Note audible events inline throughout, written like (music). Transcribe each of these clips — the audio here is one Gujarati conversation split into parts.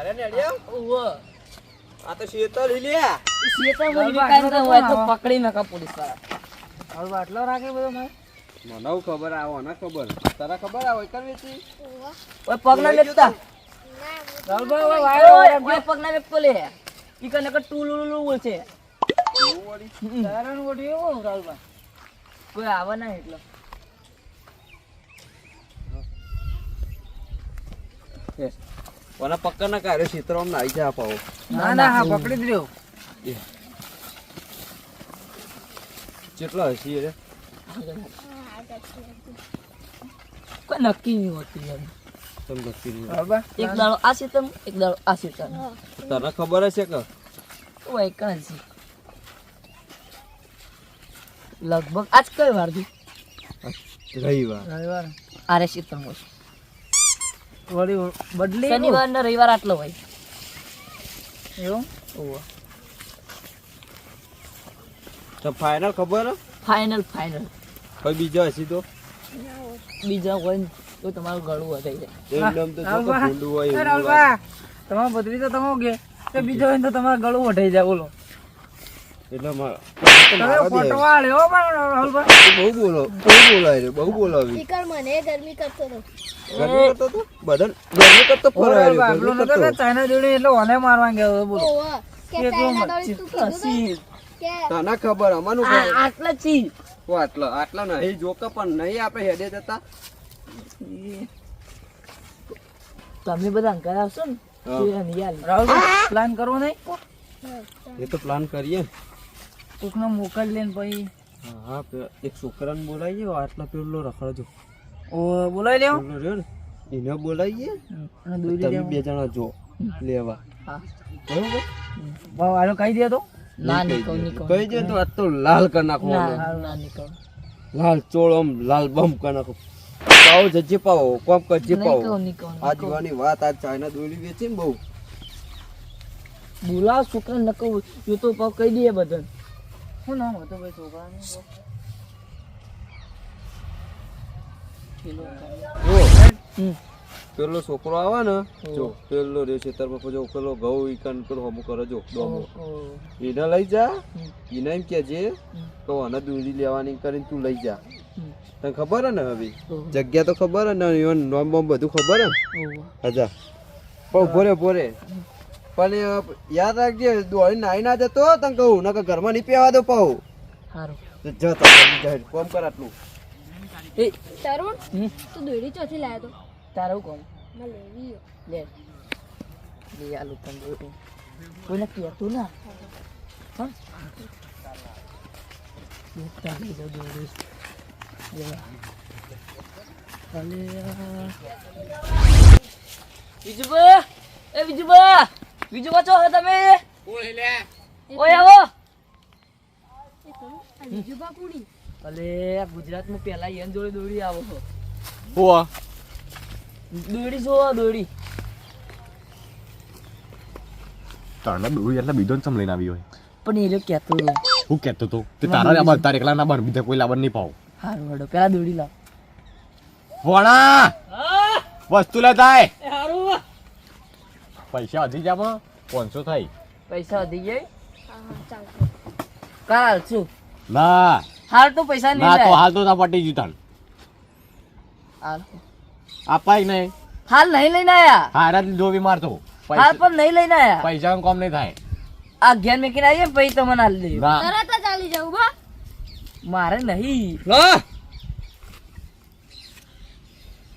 અરે નેડિયા. ઓવો આ તો શેતર હિલ્યા ઈ શેતામાં ગરબા ઈ કાંઈ આટલો ના હોય તો પકડી નાખા પોલીસવાળા હવે આટલો રાખે બધો ભાઈ મને ખબર આવો ને ખબર. તારા ખબર આવો કર વેચી ઓય પગ ના રાહુલભાઈ ઓય રાખજો. ઓય પગ ના લે. ઈ કને કે ટુલુલુલુ બોલશે એવું વળી? તારાનું રાહુલભાઈ કોઈ આવે ના એટલે. ઓના પક્કર ના કાર્ય ક્ષેત્રમાં નાઈ જા પાવો. ના ના હા પકડી દ્યો કેટલા હસી રે? કોઈ નક્કી નહીં હોતી એમ. તમ ગતિ નહીં રાહુલભાઈ એક દાડો આ સીતમ એક દાડો આ સીતમ તને ખબર હશે કે? ઓય કાંસી લગભગ આજ કઈ વારથી રવિવાર. રવિવાર. આરે સીતમ હોય વળી બદલી શનિવાર ને રવિવાર આટલો હોય. એવું? ઓવો તો ફાઇનલ ખબર હે? ફાઇનલ ફાઇનલ કોઈ બીજો હશે તો? બીજા કોઈ તો તમારું ગળું વધાઈ જાય એકદમ તો જો ભૂંડું હોય તમારા બદલી તો તમે કે તે બીજો હોય ને તો તમારે ગળું વઢાઈ જાય બોલો. એટલે બહુ બોલો બહુ બોલાય બહુ બોલાવી. મને ગરમી કરતો હતો ગરમી કરતો તો? બદન ગરમી કરતો ઓ ફરાય રે, રાહુલભાઈ, પેલો ગરમી નતો કે ચાઇના જોડી એટલે ઓને મારવા ગયો બોલો. કે ચાઇના રૂમ તું કીધું તને ખબર અમાનું આટલા ચી ઓ આટલા આટલા નહીં. જોકે પણ નહીં આપણે હેડે જતા. તમે બધા અંકલ આવશો ને પ્લાન કરવો નહીં? એ તો પ્લાન કરીએ કોકને મોકલી લઈને પછી. હા એક છોકરાને બોલાવીએ આટલા પેલો રખડજો. ઓ બોલાવી લેવો એને બોલાવીએ. અને દોરી તમે બે જણા જો લેવા. હા. બરોબર? ભાવ આનો કહી દે તો. ના નીકળ નીકળ. કહી દે તો આ તો લાલ કરી નાખો ના ના નીકળ. લાલ ચોળ આમ લાલ બમ કરી નાખો. પાવ જજે પાવો કોમ કરજે પાવો આ જીવાની વાત આ ચાઇના દોરી વેચી ને બહુ. બોલા છોકરા નકો yo તો પાવ કહી દે બધા શું નામ હતું ભાઈ છોકરાનું? જો પેલો છોકરો આવે ને જો પેલો રે છે તાર જો પેલો ઘઉં ઈકન પેલો હમું કરે જો ડોમો એને લઈ જા. એને એમ કેજે તો આને દોરી લેવાની કરીને તું લઈ જા. તને ખબર હે ને હવે? જગ્યા તો ખબર હે ને એનું નોમ બોમ બધું ખબર હે? ઓહો. અજા પણ ભોરે ભોરે પણ યાદ રાખજે દોડી નાઈ ના જતો તને કહું નકર ઘરમાં નહીં પેવા દો પાઉં સારું જતો જા કોમ કર આટલું. એ. તરુણ. તું દોડી ચોથી લાયો તો. તારું કોણ મને લેવી હે. લે. લે આલુ તંદુરી કોઈને કહેતું ના હા. તારી જાઉં દોરી બીજુબા એ બીજુબા બીજુબા છો હો તમે? ઓય આવો. એ તરુણ, આ કુડી ગુજરાત ગુજરાતમાં પહેલા એન જોડે દોડી આવો છો. હોવા? દોડી જો દોડી. તને દોડી એટલે બીજો ને ચમ લઈને આવી હોય. પણ એ લોકો કહેતો હું કહેતો તો તે તારા ને તારે એકલા ના બન બીજા કોઈ લાવવા નહીં પાવ. હારું વડો પેલા દોડી લાવ. વણા! વસ્તુ લે થાય પૈસા વધી જા પણ પાંચસો થાય. પૈસા વધી જાય હા હા ચાલશે. કાલ છું ના. હાલ તો પૈસા નહીં ના તો હાલ તો તા પટી ગયું હાલ. આપાય નહીં. હાલ નહીં લઈને આયા? હારા બીમાર મારતો હાલ પણ નહીં લઈને આયા? પૈસા કોમ નહીં થાય. આ ઘેર મેકીને આવીએ ને પછી તમને હાલ દઈએ તરત જ ચાલી જવું બા મારે નહીં.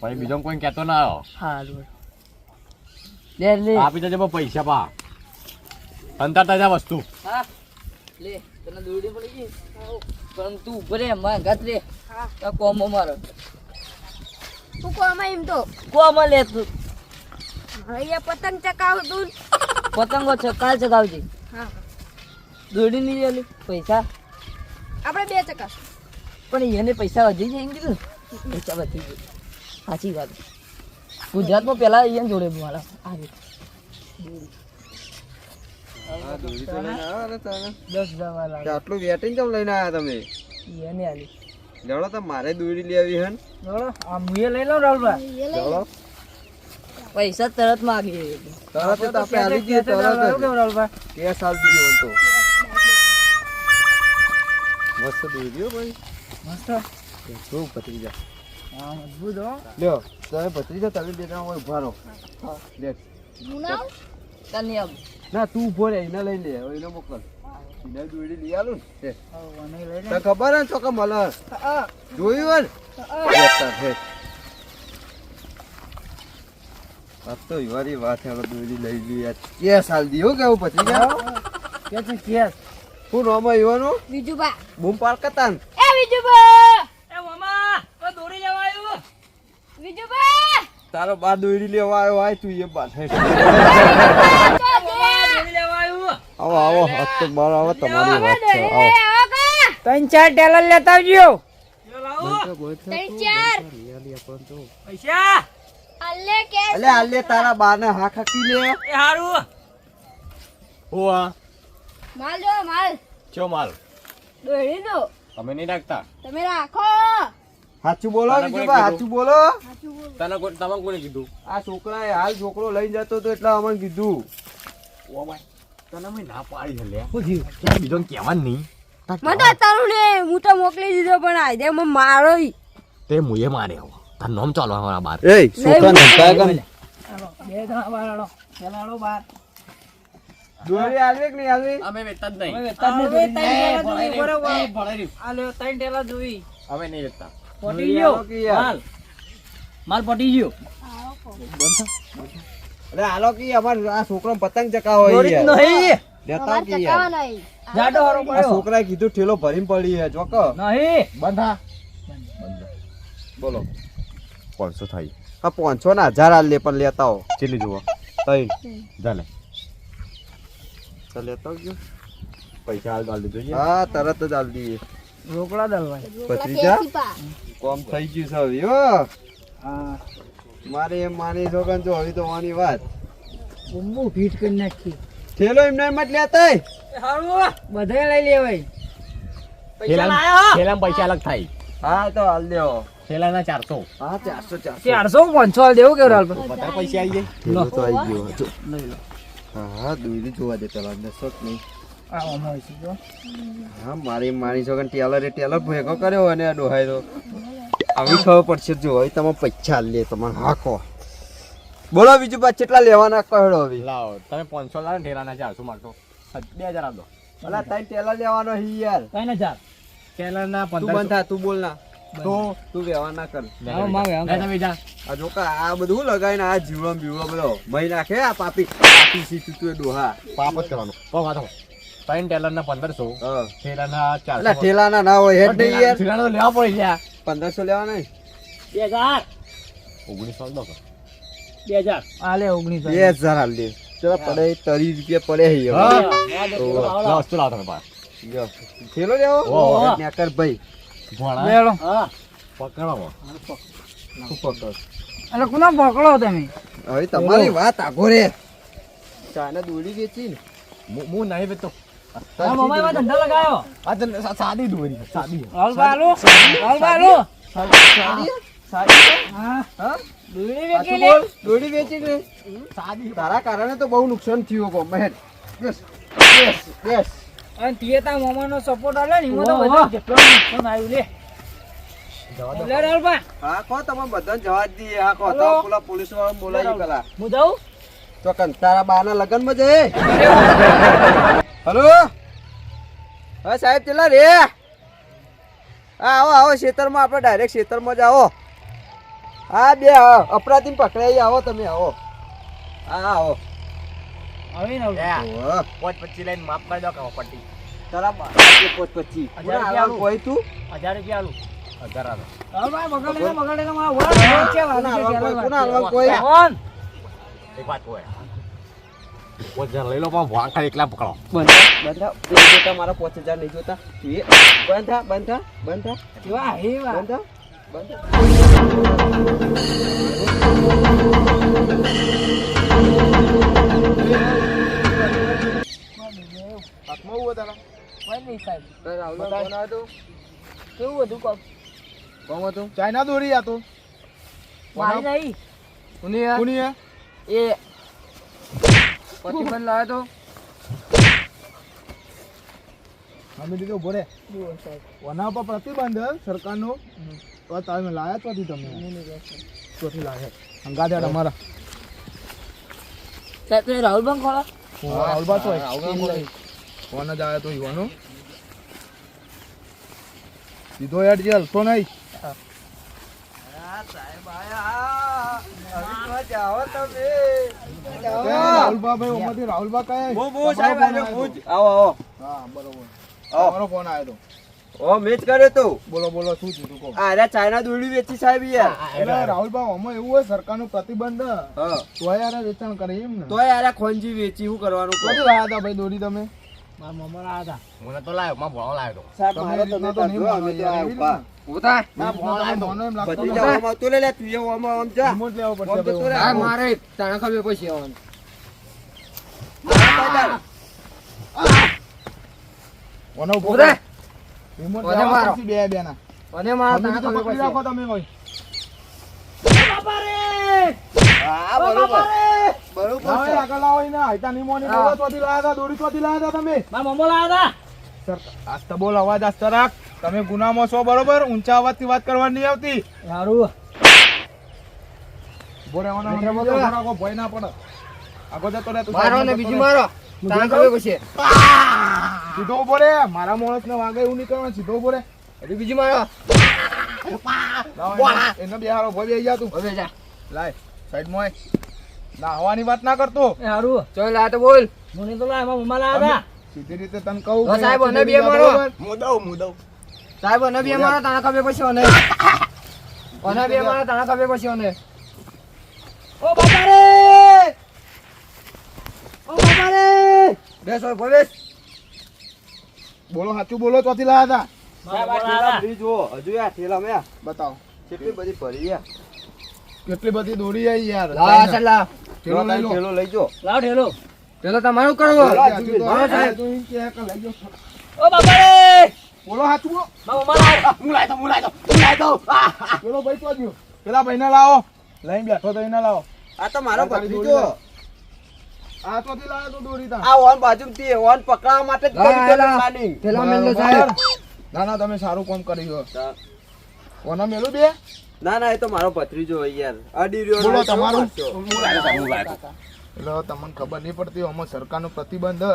પછી બીજો કોઈ કહેતો ના આવ્યો હાલ લે લે. આપી દેજે પૈસા પા. અંતર તાજા વસ્તુ. હા. લે તને દોડી પડી ગઈ? પણ તું ઊભો રે હા ઘાત રે. આ કોમો મારો તું કોમ એમ તો. કોમ લે તું. અહીંયા પતંગ ચકાવ દૂર પતંગો છે કાલ ચગાવજે. હા. દોડી નહીં લેલી પૈસા. આપણે બે ચકા પણ એને પૈસા વધી જાય એમ કીધું પૈસા વધી જાય સાચી વાત. ગુજરાતમાં પહેલાં અહીંયા જોડે મારા આવી આટલું વેટિંગ કેમ લઈને આવ્યા તમે? એને આલી. તો મારે દોરી લેવી હે ને. ચલો આ મુએ લઈ લઉં રાહુલભાઈ? એ પૈસા તરત માગી તરત જ આપણે આલી દઈએ તરત રાહુલભાઈ? કે સાલ દીધી તો. મસ્ત દોરી ભાઈ. મસ્ત? શું હા મજબૂત હો. લ્યો તમે ભત્રીજા તમે બે જણા હોય ઊભા રહો. આવ ના તું ઊભો રે એને લઈ લે એને મોકલ. એને લઈ આલું ને. તને ખબર હે ને ચોકે મળે જોયું હે ને? લેતા તો યુવાની વાત હવે દોરી લઈ લી કેસ સાલ દી હો કેવું પછી કે કેસ. હું નામ યુવાનું વિજુબા બૂમ એ વિજુબા એ મામા તો દોરી લેવા આવ્યું વિજુબા તારો બા દોરી લેવા આવ્યો હોય તું એ આવ્યું આવો આવો હાથ તો મારો આવો તમારી વાત છે. આવો. ત્રણ ચાર ડેલર લેતા આવજો. ત્રણ ચાર પૈસા અલ્લે કે અલે આલે તારા બા ને હા ખાકી લે. એ હારું હું માલ જો માલ. ચો માલ? દો. તમે નહીં રાખતા તમે રાખો. સાચું બોલો બા સાચું બોલો. તને કોને કીધું? આ છોકરાએ હાલ છોકરો લઈ જતો હતો એટલે અમને કીધું. તને મેં ના પાડી લે. બીજો કહેવાનું નહીં. મને તારું ને હું તો મોકલી દીધો પણ મને મારો તે મુએ મારે આવો તાર નામ ચાલો અમારા બાર. એ છોકરા નંતા કમ હાલો, બે જણા બહાર હાલો પેલા હાલો બહાર દોરી આલવી કે નહીં આલવી? અમે જ હવે નહીં જ હવે નથી. ત્રણ એ, જોઈ, ત્રણ અમે નહીં વેચતા. પટી ગયો. આલો કે યાર? માલ. માલ પટી ગયો. અરે હાલો કે અમાર આ છોકરો પતંગ ચકાવો યાર. નહીં. લેતા કે યાર જાડો હારો પડ્યો. છોકરાએ કીધું ઠેલો ભરીને પડી હે જોકો નહીં. બંધા બોલો. પાંચસો થાય. હા પાંચસો ના હજાર આલ લે પણ લેતા હો ચેલી જુઓ તઈ. ચાલે તો લેતા આવજો પૈસા હાલ હાલ દીધો હા તરત જ આલ દઈએ રોકડા દલભાઈ ભત્રીજા કેસી પા. કોમ થઈ ગયું છે હવે હા. મારે એમ માની જોગન તો હવે તો વાની વાત. બમ્બુ ફીટ કરી નાખી. થેલો એમને એમ જ લેતા હારું બધાય લઈ લેવાય. થેલામાં- થેલામાં પૈસા અલગ થાય. હા તો હાલ દેવો થેલાના ચારસો. હા ચારસો ચારસો. ચારસો પાંચસો હાલ દેવું કેવું રાહુલભાઈ બધા પૈસા આવી જાય. તો આવી ગયો હતો. હા હા દોરી જોવા દે પેલા અંદર શોખ નહીં. જો. હા મારી મારી છોકન ટેલરે ટેલર ભેગો કર્યો અને આ ડોહાય તો આવી ખબર પડશે જો હવે તમે પૈસા લે તમે હાખો બોલો બીજું પાછ કેટલા લેવાના કહેડો હવે? લાવો તમે પાંચસો લાવો ને થેલાના ચારસો મારતો. બે હજાર આપો ભલા તઈ ટેલર લેવાનો હી યાર. કઈ હજાર થેલાના તું પંદર બંધ થા તું બોલ ના. તો તું વ્યવહાર ના કર. આવો માવે, આવો. તમે જા આ જોકા આ બધું લગાઈને આ જીવમ બીવડો બધો. મહી નાખે આ પાપી. પાપી સી તું ડોહા પાપ જ કરવાનો. પણ વાંધો ત્રણ ટેલરના પંદરસો ઠેલા ના ચાર ચારસો ઠેલાના ના હોય હેડ નહીં યાર. લેવા પડે યાર. પંદરસો લેવાના નહીં બે હજાર. ઓગણીસો દો બે હજાર. આલે લે ઓગણીસો. બે હજાર હાલ દે. ચલો પડે ત્રીસ રૂપિયા પડે હી. હવે વસ્તુ લાવો તમે પાછા થેલો લેવો નેકર કર ભાઈ. ભણા. લેલો પકડો? પકડ કોના પકડો તમે? હવે તમારી વાત આગો રે. ચાને દોડી વેચી ને. હું નહીં વેચતો આ મમ્મી ધંધા લગાયો. આ તો સાદી દોરી સાદી. હાલબા હાલો હાલબા હાલો સાદી? સાદી? હા. હા? દોરી વેચી લે. દોરી વેચી ને સાદી. તારા કારણે તો બહુ નુકસાન થયું કો મહેર બેસ બેસ બેસ અને તીએ તા મામાનો સપોર્ટ આલે ને એમાં તો બધા જેટલો નુકસાન આવ્યું લે. લે હા કો તમે બધાને જવા દઈએ. હા કો તો પેલા પોલીસવાળા બોલાવી પેલા. હું જાઉં? તો કન તારા બાના લગનમાં જઈ (laughs) હલો? હા સાહેબ ચેલા રે? હા આવો આવો ખેતરમાં આપણે ડાયરેક્ટ ખેતરમાં જ આવો. હા બે. અપરાધી પકડાઈ આવો તમે આવો. હા આવો. આવી. ને ઓહો. પાંચ લઈને માફ કરી દો કે પટ્ટી તારા પોચ પચી. હજાર કોઈ તું? હજાર રૂપિયા આલું. આલો. કોઈ? એક વાત કોઈ? પાંચ લઈ લો પણ વાંક એકલા પકડો બંધા બંધા નહીં જોતા મારા પાંચ હજાર નહીં જોતા એ બંધા બંધા બંધા કેવા હેવા બંધા બંધા હાથમાં ઊભો તારા નહીં સાહેબ રાહુલભાઈ ફોન આવ્યો તો? કેવું બધું કહું કોમ હતું? ચાઇના દોરી આ તો મારી નહીં કોની હે? એ પ્રતિબંધ લાવ્યો તો. અમે દીધો ઊભો રે ઓના પર પ્રતિબંધ સરકારનો. તો તમે લાયા તો તમે. ચોથી લાયા. હંગા દે અમારા. સાહેબ તમે રાહુલ બંધ ખોળો રાહુલ બા તો ફોન જ આવ્યો તો યુવાનો. સીધો યાર જે હલતો નહીં. સાહેબ આયા. હવે જાઓ તમે. જાઓ. ભાઈ ઓમાંથી રાહુલબા કયા હું હું સાહેબ આવ્યો હું જ. આવો આવો. હા બરોબર. તમારો ફોન આવ્યો તો ઓ મેચ કર્યો તો. બોલો બોલો શું છે તું આ અરે ચાઇના દોડી વેચી સાહેબ યાર. એટલે રાહુલબા ઓમાં એવું હોય સરકારનો પ્રતિબંધ હા. તો યાર વેચાણ કરે એમ ને. તો યાર ખોંજી વેચી શું કરવાનું કોઈ લાયા હતા ભાઈ દોડી તમે? મારા મમ્મા હતા. મને તો લાવ્યો માં ભણવા લાવ્યો સાહેબ મારે તો તમે નહીં અમે તો યાર, આ એવી ઊભા. ઉતા ના ફોન ફોન એમ લાગતો ભત્રીજા નથી. આમ આવતો લે લે તું આમ આમ જા. લેવો પડશે આમ જતો ભાઈ. રહે. આ મારે તને ખબર પછી આવવાનું ઓનો ઊભો ઊભો રિમોટ મારો. બે બે ના અને મારા તમે તને ખબર પછી રાખો તમે કોઈ. હા બરોબર. બરોબર લાવો છે. એ આગળ લાવો એને. હાઈતા નહીં મોની બોલો, લાયા હતા, દોરી ચોથી લાયા હતા તમે. મારા મમ્મા લાવ્યા સર, આસ્તે બોલ અવાજ આસ્તે રાખ. તમે ગુનામાં છો બરોબર? ઊંચા અવાજથી વાત કરવાની આવતી. સારું. ભય ના પડે. આગળ જતો રહે, તું મારો ને બીજી મારો. તને ખબર પછી? સીધો ઊભો મારા માણસ ને વાગે એવું નહીં કરવાનું સીધો ઊભો રે બીજી મારો. લાવો એને. એને બેહારો ભય બેહી જા તું. હવે જા. લાય સાઈડમાં આય. ના વાત ના કરતો. સારું ચલ તો બોલ. મને તો મમ્મા લાવ્યા સીધી રીતે તને કહું સાહેબ, અને બે મારો. મુદવ મુદવ સાહેબ અને બે મારો તાણા ખબર પછી અને અને બે મારો તાણા ખબર પછી અને ઓ બાપા રે ઓ બાપા રે બેસ ઓય ભવેશ બોલો સાચું બોલો ચોથી લાયા હતા. જુઓ. હજુ આ થેલા મેં. બતાવો. કેટલી બધી ભરી યાર. કેટલી બધી દોરી આવી યાર. લા ચાલા થેલો લઈ લો. થેલો લઈ જો. લાવ ઠેલો. થેલો તમારું કરવો મારો સાહેબ. ઓ બાપા રે બોલો સાચું બોલો. મારા મમ્મા લાવ્યા હું લાવ્યો હું લાવ્યો હું લાવ્યો પેલો ભાઈ તો જ્યો. પેલા ભાઈને લાવો. લઈને બેઠો તો એને લાવો. આ તો મારો ભત્રીજો. આ ચોથી લાયા તો દોરી તા આ ઓન બાજુ થી ઓન પકડવા માટે હા. ઠેલો મેલ. સાહેબ. ના ના તમે સારું કામ કર્યું હા. કોના મેલું બે? ના ના એ તો મારો ભત્રીજો યાર. અડી રહ્યો બોલો તમારું. હું લાવ્યો હું લાવ્યો એટલે તમને ખબર નહીં પડતી આમાં સરકારનો પ્રતિબંધ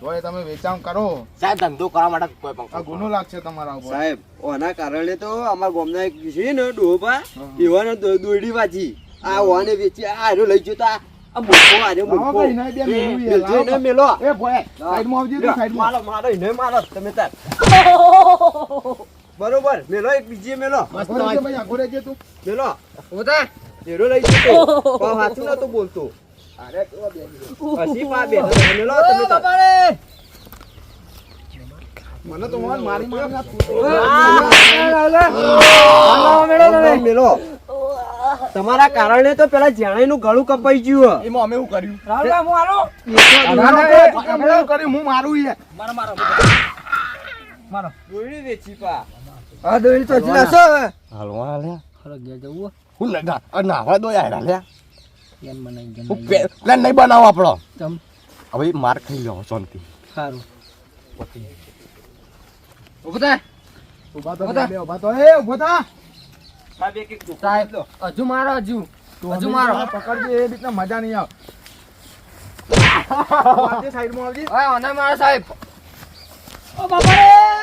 તોય તમે વેચાણ કરો. સાહેબ ધંધો કરવા માટે કોઈ પણ આ ગુનો લાગશે તમારા ઉપર. સાહેબ ઓના કારણે તો અમારા ગામના એક છે ને ડોબા એવાનો દોડી વાજી. આ ઓને વેચી આ આર્યો લઈ જતો તો આ આ મૂર્ખો આર્યો મૂર્ખો. ભાઈ, ના બે મેલું યાર, મેલજો એને મેલો. એ ભોય સાઈડમાં આવજે સાઈડમાં. મારો મારો એને મારો તમે તાર. બરોબર મેલો એક બીજી મેલો. રહેજે ભાઈ આગો રહેજે તું. મેલો. લઈ ગયો તો. (laughs) પણ હાચું નતો બોલતો. અરે તો બે હસી પા બે મેલો તમે બાપા રે મને તો મોહન મારી મારી ના મેલો, મેલો તમારા કારણે તો પેલા જાણે ગળું કપાઈ ગયું એમાં અમે શું કર્યું. હું આલો હું કર્યું હું મારું યાર મારો મારો. મારો. દોરડી વેચી પા. આ દોરી તો હાલવા હાલ્યા. ખરો ઘેર જવું હું. લગા નાવા દો યાર લ્યા. કેમ બનાવી હું પે- નહીં બનાવો આપણો. તમ? હવે માર ખાઈ લો શાંતિ. સારું પછી થાય ઊભા તો બે ઊભા તો એ ઊભો થા. એક એક ટોકરો સાહેબ લો. હજુ મારો હજુ. તું હજુ મારો. પકડજો એ રીતના મજા નહીં આવે. (laughs) સાઈડ સાઈડમાં આવજી. ઓને મારો સાહેબ. ઓ બાપા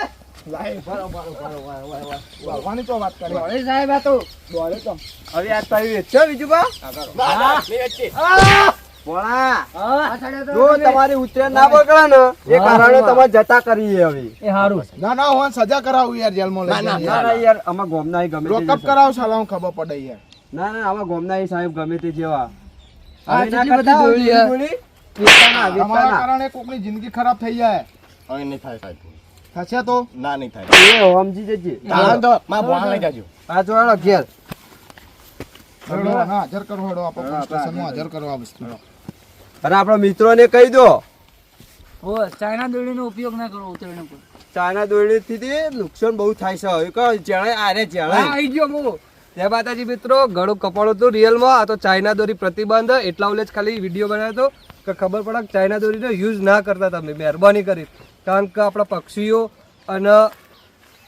ભગવાનની તો વાત કરી. ઓય સાહેબ આ તો. બોલે તો. હવે આ તારી વેચો બીજું બા. ના, ના, નહીં વેચી. ભોળા હા. આ સાઈડે તો જો તમારી ઉતરેણ ના બગડે ને એ કારણે તમે જતા કરીએ હવે. એ હારું ના ના હું સજા કરાવું યાર જેલમાં લઈ ના, ના યાર. ના ગોમના ગમે લોકઅપ કરાવ સાલા હું ખબર પડે યાર. ના ના આમાં ગોમના સાહેબ ગમે તે જેવા. આ બધી. કારણે કોકની જિંદગી ખરાબ થઈ જાય. હવે નહીં થાય સાહેબ. થશે તો? ના નહીં થાય. એ સમજી જજે. તાળા તો માં ભણ લઈ જજો. આ જોડો ઘેર. હા હાજર કરો હેડો આપણે પોલીસ હાજર કરો આ વસ્તુ અને આપણા મિત્રોને કહી દો. ઓ ચાઇના દોડીનો ઉપયોગ ના કરો ઉતરણ ઉપર. ચાઇના દોરડી થી નુકસાન બહુ થાય છે. હવે કહો જેણે આરે જેણે. આવી ગયો મો જય માતાજી મિત્રો ઘણું કપાળો હતું રિયલમાં આ તો ચાઇના દોરી પ્રતિબંધ. એટલા ઉલ્લેખ જ ખાલી વીડિયો બનાવ્યો હતો કે ખબર પડે કે ચાઇના દોરીનો યુઝ ના કરતા તમે મહેરબાની કરી કારણ કે આપણા પક્ષીઓ અને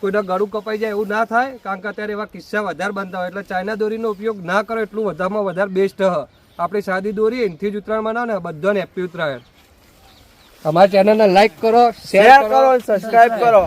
કોઈના ગળું કપાઈ જાય એવું ના થાય કારણ કે અત્યારે એવા કિસ્સા વધારે બનતા હોય. એટલે ચાઇના દોરીનો ઉપયોગ ના કરો એટલું વધારેમાં વધારે બેસ્ટ હ. આપણી સાદી દોરી એનથી જ ઉત્તરાયણ બનાવો ને બધાને હેપી ઉત્તરાયણ. અમારા ચેનલને લાઈક કરો શેર કરો સબસ્ક્રાઈબ કરો.